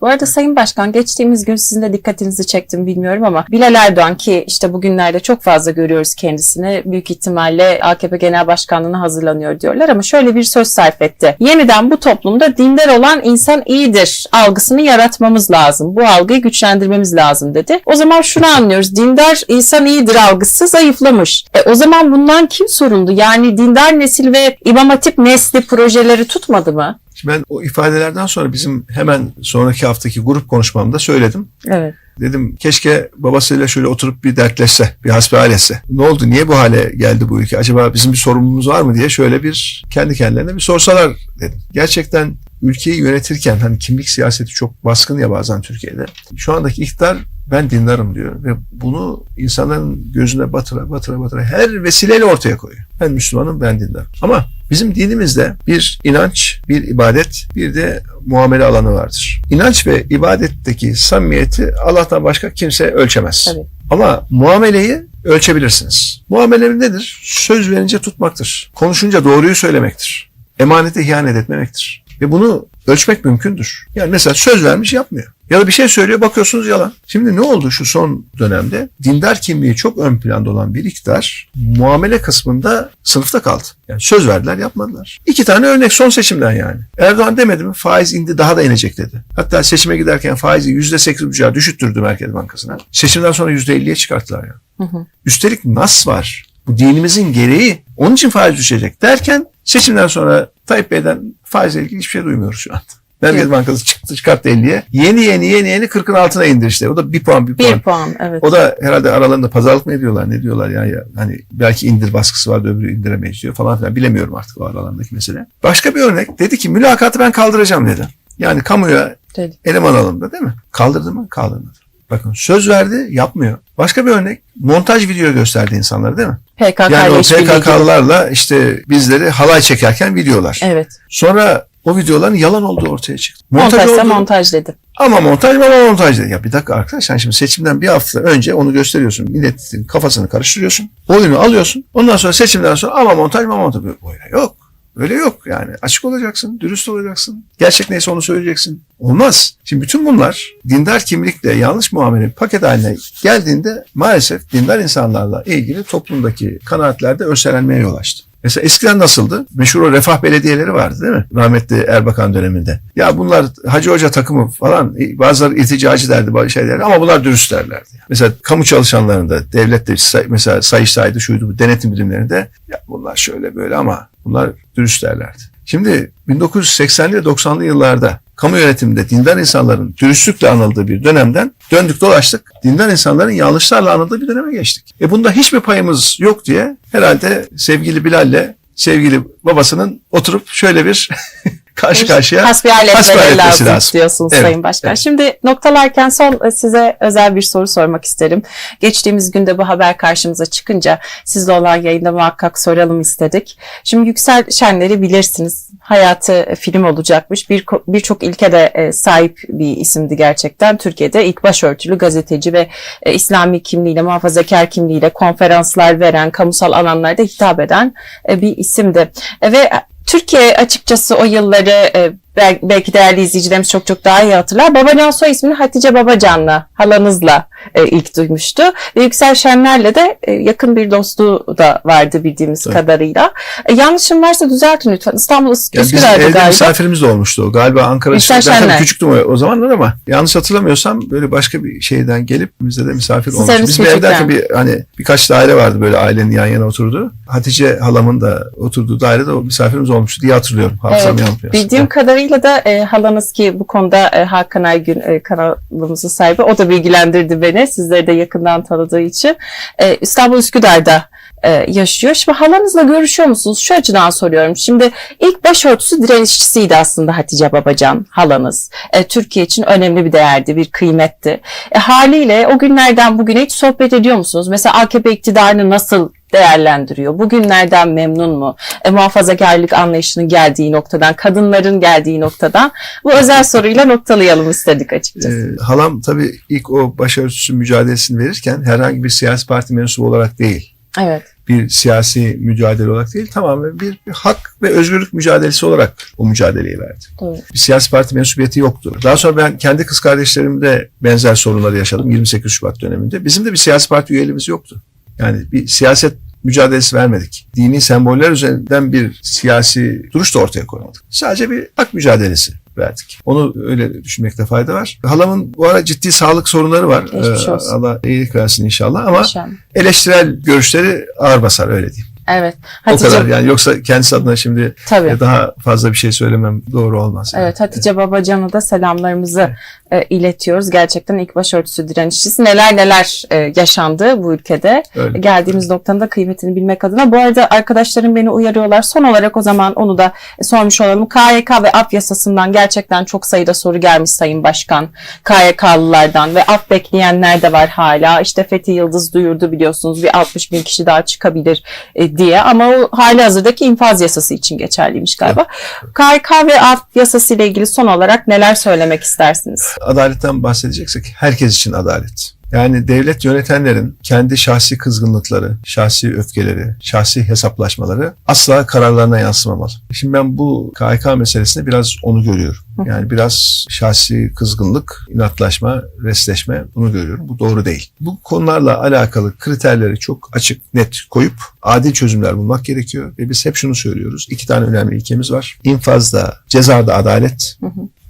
Bu arada Sayın Başkan geçtiğimiz gün sizin de dikkatinizi çektim bilmiyorum ama Bilal Erdoğan ki işte bugünlerde çok fazla görüyoruz kendisini. Büyük ihtimalle AKP Genel Başkanlığı'na hazırlanıyor diyorlar ama şöyle bir söz sarf etti. Yeniden bu toplumda dindar olan insan iyidir algısını yaratmamız lazım. Bu algıyı güçlendirmemiz lazım dedi. O zaman şunu anlıyoruz. Dindar insan iyidir algısı zayıflamış. E, o zaman bundan kim sorumlu? Yani dindar nesil ve İmam Hatip nesli projeleri tutmadı mı? Şimdi ben o ifadelerden sonra bizim hemen sonraki haftaki grup konuşmamda söyledim. Evet. Dedim keşke babasıyla şöyle oturup bir dertleşse, bir hasbihal etse. Ne oldu, niye bu hale geldi bu ülke? Acaba bizim bir sorumluluğumuz var mı diye şöyle bir kendi kendilerine bir sorsalar dedim. Gerçekten ülkeyi yönetirken hani kimlik siyaseti çok baskın ya bazen Türkiye'de. Şu andaki iktidar ben dindarım diyor ve bunu insanların gözüne batıra batıra batıra her vesileyle ortaya koyuyor. Ben Müslümanım, ben dindarım. Ama bizim dinimizde bir inanç, bir ibadet, bir de muamele alanı vardır. İnanç ve ibadetteki samimiyeti Allah'tan başka kimse ölçemez. Tabii. Ama muameleyi ölçebilirsiniz. Muamele nedir? Söz verince tutmaktır. Konuşunca doğruyu söylemektir. Emanete ihanet etmemektir. Ve bunu ölçmek mümkündür. Yani mesela söz vermiş yapmıyor. Ya da bir şey söylüyor bakıyorsunuz yalan. Şimdi ne oldu şu son dönemde? Dindar kimliği çok ön planda olan bir iktidar muamele kısmında sınıfta kaldı. Yani söz verdiler yapmadılar. İki tane örnek son seçimden yani. Erdoğan demedi mi faiz indi daha da inecek dedi. Hatta seçime giderken faizi yüzde sekiz buçuğa düşüttürdü Merkez Bankası'na. Seçimden sonra yüzde elliye çıkarttılar ya. hı. Üstelik nas var. Bu dinimizin gereği. Onun için faiz düşecek derken seçimden sonra Tayyip Bey'den faizle ilgili hiçbir şey duymuyoruz şu anda. Merkez Evet. Bankası çıktı çıkarttı 50'ye. Yeni yeni yeni yeni 40'ın altına indir işte. O da bir puan bir puan. Bir puan evet. O da herhalde aralarında pazarlık mı ediyorlar ne diyorlar ya, ya hani belki indir baskısı vardı öbürü indiremeyiz diyor falan filan bilemiyorum artık o aralarındaki mesele. Başka bir örnek dedi ki mülakatı ben kaldıracağım dedi. Yani kamuya Dedi. eleman alımda değil mi? Kaldırdı mı? Kaldırmadı. Bakın söz verdi yapmıyor. Başka bir örnek montaj video gösterdi insanlara değil mi? PKK Yani o. PKK'lılarla işte bizleri halay çekerken videolar. Evet. Sonra o videoların yalan olduğu ortaya çıktı. Montajsa olduğu- montaj dedi. ama montaj ama montaj dedi. Ya bir dakika arkadaş sen şimdi seçimden bir hafta önce onu gösteriyorsun. Milletin kafasını karıştırıyorsun. Oyunu alıyorsun. Ondan sonra seçimden sonra ama montaj ama montaj. Öyle yok. Öyle yok yani. Açık olacaksın, dürüst olacaksın. Gerçek neyse onu söyleyeceksin. Olmaz. Şimdi bütün bunlar dindar kimlikle yanlış muamele paket haline geldiğinde maalesef dindar insanlarla ilgili toplumdaki kanaatlerde örselenmeye yol açtı. Mesela eskiden nasıldı? Meşhur o refah belediyeleri vardı değil mi? Rahmetli Erbakan döneminde. Ya bunlar Hacı Hoca takımı falan bazıları irticacı derdi bazı şeyler ama bunlar dürüst derlerdi. Mesela kamu çalışanlarında devlette mesela sayıştaydı şuydu bu denetim birimlerinde ya bunlar şöyle böyle ama bunlar dürüst derlerdi. Şimdi 1980'li ve 90'lı yıllarda kamu yönetiminde dindar insanların dürüstlükle anıldığı bir dönemden döndük dolaştık. Dindar insanların yanlışlarla anıldığı bir döneme geçtik. E bunda hiçbir payımız yok diye herhalde sevgili Bilal'le sevgili babasının oturup şöyle bir karşı karşıya Hasbihal etmeleri lazım, lazım. diyorsunuz Evet, Sayın Başkan. evet. Şimdi noktalarken son e, size özel bir soru sormak isterim. Geçtiğimiz günde bu haber karşımıza çıkınca sizle olan yayında muhakkak soralım istedik. Şimdi Yüksel Şenler'i bilirsiniz. Hayatı e, film olacakmış. Bir birçok ilkede e, sahip bir isimdi gerçekten. Türkiye'de ilk başörtülü gazeteci ve İslami kimliğiyle, muhafazakar kimliğiyle konferanslar veren, kamusal alanlarda hitap eden bir isimdi. Ve Türkiye açıkçası o yılları e, bel- belki değerli izleyicilerimiz çok çok daha iyi hatırlar. Babacan soy ismini Hatice Babacan'la, halanızla e, ilk duymuştu. Ve Yüksel Şenler'le de e, yakın bir dostluğu da vardı bildiğimiz Tabii. kadarıyla. E, yanlışım varsa düzeltin lütfen. İstanbul Yani Üsküdar'da evde galiba. misafirimiz de olmuştu o. Galiba Ankara Şenler. küçüktüm o, o zamanlar ama yanlış hatırlamıyorsam böyle başka bir şeyden gelip bizde de misafir Siz olmuş. henüz Bizim evde bir hani birkaç daire vardı böyle ailenin yan yana oturduğu. Hatice halamın da oturduğu dairede o misafirimiz olmuştu diye hatırlıyorum. Hafızam Evet. Bildiğim kadarıyla da e, halanız ki bu konuda e, Hakan Aygün e, kanalımızın sahibi o da bilgilendirdi beni sizleri de yakından tanıdığı için. E, İstanbul Üsküdar'da e, yaşıyor. Şimdi halanızla görüşüyor musunuz? Şu açıdan soruyorum. Şimdi ilk başörtüsü direnişçisiydi aslında Hatice Babacan halanız. E, Türkiye için önemli bir değerdi, bir kıymetti. E, haliyle o günlerden bugüne hiç sohbet ediyor musunuz? Mesela AKP iktidarını nasıl değerlendiriyor? Bugünlerden memnun mu? E, muhafazakarlık anlayışının geldiği noktadan, kadınların geldiği noktadan bu özel soruyla noktalayalım istedik açıkçası. Ee, halam tabii ilk o başörtüsü mücadelesini verirken herhangi bir siyasi parti mensubu olarak değil. Evet. Bir siyasi mücadele olarak değil tamamen bir, bir hak ve özgürlük mücadelesi olarak o mücadeleyi verdi. Doğru. Bir siyasi parti mensubiyeti yoktu. Daha sonra ben kendi kız kardeşlerimde benzer sorunları yaşadım 28 Şubat döneminde. Bizim de bir siyasi parti üyeliğimiz yoktu. Yani bir siyaset mücadelesi vermedik. Dini semboller üzerinden bir siyasi duruş da ortaya koymadık. Sadece bir hak mücadelesi verdik. Onu öyle düşünmekte fayda var. Halamın bu ara ciddi sağlık sorunları var. Ee. Allah iyilik versin inşallah ama İnşallah. eleştirel görüşleri ağır basar öyle diyeyim. Evet. O Hatice, kadar yani yoksa kendisi adına şimdi tabii. daha fazla bir şey söylemem doğru olmaz. yani. Evet Hatice Babacan'a da selamlarımızı e, iletiyoruz. Gerçekten ilk başörtüsü direnişçisi. Neler neler e, yaşandı bu ülkede. Öyle. Geldiğimiz noktanın da kıymetini bilmek adına. Bu arada arkadaşlarım beni uyarıyorlar. Son olarak o zaman onu da sormuş olalım. KYK ve AF yasasından gerçekten çok sayıda soru gelmiş Sayın Başkan. KYK'lılardan ve AF bekleyenler de var hala. İşte Fethi Yıldız duyurdu biliyorsunuz bir 60 bin kişi daha çıkabilir e, diye. Ama o hali hazırdaki infaz yasası için geçerliymiş galiba. KYK ve AF yasası ile ilgili son olarak neler söylemek istersiniz? adaletten bahsedeceksek herkes için adalet. Yani devlet yönetenlerin kendi şahsi kızgınlıkları, şahsi öfkeleri, şahsi hesaplaşmaları asla kararlarına yansımamalı. Şimdi ben bu KHK meselesinde biraz onu görüyorum. Yani biraz şahsi kızgınlık, inatlaşma, resleşme bunu görüyorum. Bu doğru değil. Bu konularla alakalı kriterleri çok açık, net koyup adil çözümler bulmak gerekiyor. Ve biz hep şunu söylüyoruz. İki tane önemli ilkemiz var. İnfazda, cezada adalet,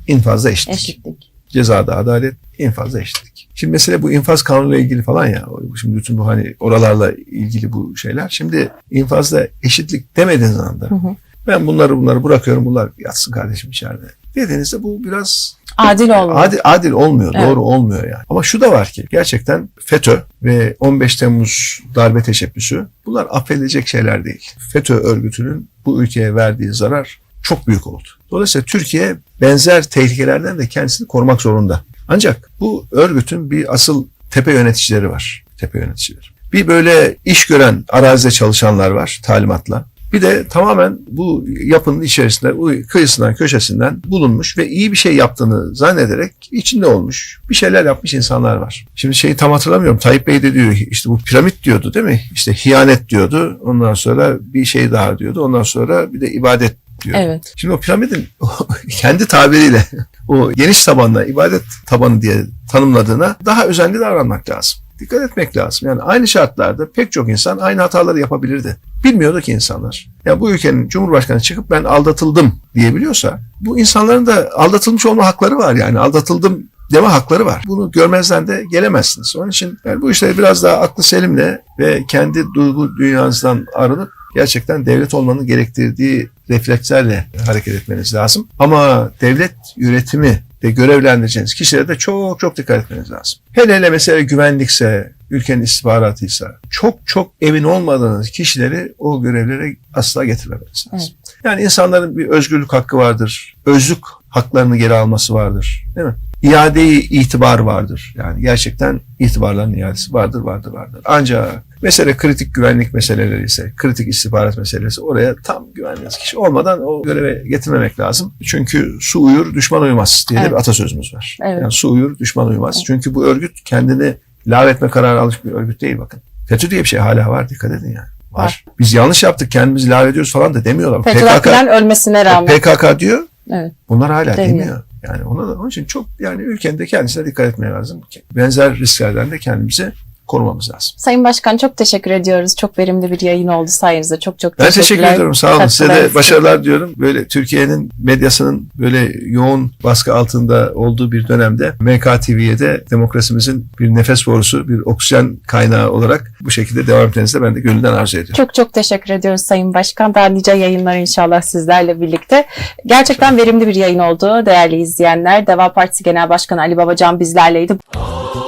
infazda eşitlik Eşitlik. Cezada adalet, infazda eşitlik. Şimdi mesele bu infaz kanunuyla ilgili falan ya. Şimdi bütün bu hani oralarla ilgili bu şeyler. Şimdi infazda eşitlik demediğiniz anda Hı hı. ben bunları bunları bırakıyorum bunlar yatsın kardeşim içeride. Dediğinizde bu biraz Adil olmalı. adil, adil olmuyor, Evet. doğru olmuyor yani. Ama şu da var ki gerçekten FETÖ ve 15 Temmuz darbe teşebbüsü bunlar affedilecek şeyler değil. FETÖ örgütünün bu ülkeye verdiği zarar çok büyük oldu. Dolayısıyla Türkiye benzer tehlikelerden de kendisini korumak zorunda. Ancak bu örgütün bir asıl tepe yöneticileri var. Tepe yöneticileri. Bir böyle iş gören arazide çalışanlar var talimatla. Bir de tamamen bu yapının içerisinde kıyısından köşesinden bulunmuş ve iyi bir şey yaptığını zannederek içinde olmuş bir şeyler yapmış insanlar var. Şimdi şeyi tam hatırlamıyorum. Tayyip Bey de diyor işte bu piramit diyordu değil mi? İşte hiyanet diyordu. Ondan sonra bir şey daha diyordu. Ondan sonra bir de ibadet diyor. Evet. Şimdi o piramidin kendi tabiriyle o geniş tabanla ibadet tabanı diye tanımladığına daha özenli davranmak lazım. Dikkat etmek lazım. Yani aynı şartlarda pek çok insan aynı hataları yapabilirdi. Bilmiyordu ki insanlar. Ya bu ülkenin Cumhurbaşkanı çıkıp ben aldatıldım diyebiliyorsa bu insanların da aldatılmış olma hakları var yani aldatıldım deme hakları var. Bunu görmezden de gelemezsiniz. Onun için yani bu işleri biraz daha aklı selimle ve kendi duygu dünyanızdan arınıp gerçekten devlet olmanın gerektirdiği reflekslerle hareket etmeniz lazım. Ama devlet yönetimi ve görevlendireceğiniz kişilere de çok çok dikkat etmeniz lazım. Hele hele mesela güvenlikse, ülkenin istihbaratıysa çok çok emin olmadığınız kişileri o görevlere asla getirmemeniz lazım. Yani insanların bir özgürlük hakkı vardır. Özlük haklarını geri alması vardır. Değil mi? İadeyi itibar vardır. Yani gerçekten itibarların iadesi vardır, vardır, vardır. Ancak mesele kritik güvenlik meseleleri ise, kritik istihbarat meselesi oraya tam güvenliğiniz kişi olmadan o göreve getirmemek lazım. Çünkü su uyur, düşman uyumaz diye Evet. bir atasözümüz var. Evet. Yani su uyur, düşman uyumaz. Evet. Çünkü bu örgüt kendini lağvetme kararı almış bir örgüt değil bakın. FETÖ diye bir şey hala var dikkat edin yani. Var. Var. Biz yanlış yaptık kendimizi lağv ediyoruz falan da demiyorlar. Fethullah'ın ölmesine rağmen. PKK diyor Evet. Bunlar hala Demiyor. demiyor. Yani ona da, onun için çok yani ülkenin de kendisine dikkat etmeye lazım. Benzer risklerden de kendimizi korumamız lazım. Sayın Başkan çok teşekkür ediyoruz. Çok verimli bir yayın oldu sayenizde. Çok çok Ben teşekkür teşekkürler. ediyorum. Sağ olun. Size de başarılar diyorum. Böyle Türkiye'nin medyasının böyle yoğun baskı altında olduğu bir dönemde MKTV'ye de demokrasimizin bir nefes borusu, bir oksijen kaynağı olarak bu şekilde devam etmenizi de ben de gönülden arzu ediyorum. Çok çok teşekkür ediyoruz Sayın Başkan. Daha nice yayınlar inşallah sizlerle birlikte. Gerçekten verimli bir yayın oldu değerli izleyenler. Deva Partisi Genel Başkanı Ali Babacan bizlerleydi. Deva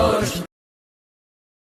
Lord.